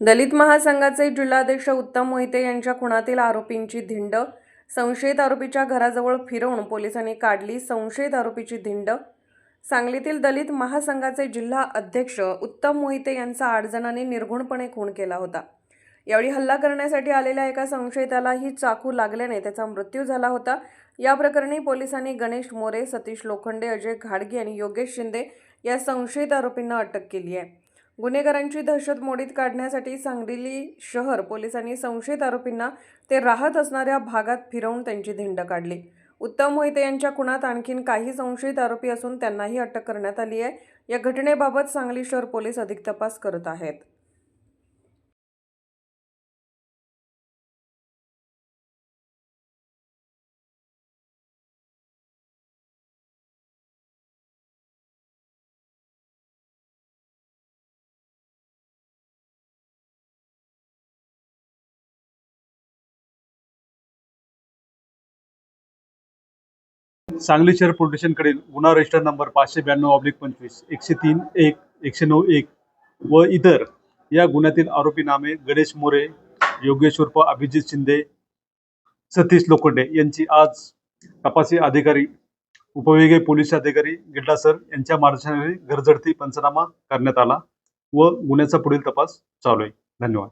दलित महासंघाचे जिल्हाध्यक्ष उत्तम मोहिते यांच्या खुणातील आरोपींची धिंड संशयित आरोपीच्या घराजवळ फिरवून पोलिसांनी काढली संशयित आरोपीची धिंड. सांगलीतील दलित महासंघाचे जिल्हा अध्यक्ष उत्तम मोहिते यांचा आठ जणांनी निर्घुणपणे खून केला होता. यावेळी हल्ला करण्यासाठी आलेल्या एका संशयितालाही चाकू लागल्याने त्याचा मृत्यू झाला होता. या प्रकरणी पोलिसांनी गणेश मोरे सतीश लोखंडे अजय घाडगे आणि योगेश शिंदे या संशयित आरोपींना अटक केली आहे. गुन्हेगारांची दहशत मोडीत काढण्यासाठी सांगली शहर पोलिसांनी संशयित आरोपींना ते राहत असणाऱ्या भागात फिरवून त्यांची धिंड काढली. उत्तम मोहिते यांच्या खुणात आणखीन काही संशयित आरोपी असून त्यांनाही अटक करण्यात आली आहे. या घटनेबाबत सांगली शहर पोलीस अधिक तपास करत आहेत. सांगली शहर पोलीस गुन्हा रजिस्टर नंबर पाचशे ब्याण्णव ऑब्लिक पंचवीस एकशे तीन एक एकशे नऊ एक व इतर या गुन्ह्यातील आरोपी नामे गणेश मोरे योगेश अभिजित शिंदे सतीश लोखंडे यांची आज तपासी अधिकारी उपविभागीय पोलीस अधिकारी गिड्डा सर यांच्या मार्गदर्शनाने घरझडती पंचनामा करण्यात आला व गुन्ह्याचा पुढील तपास चालू आहे. धन्यवाद.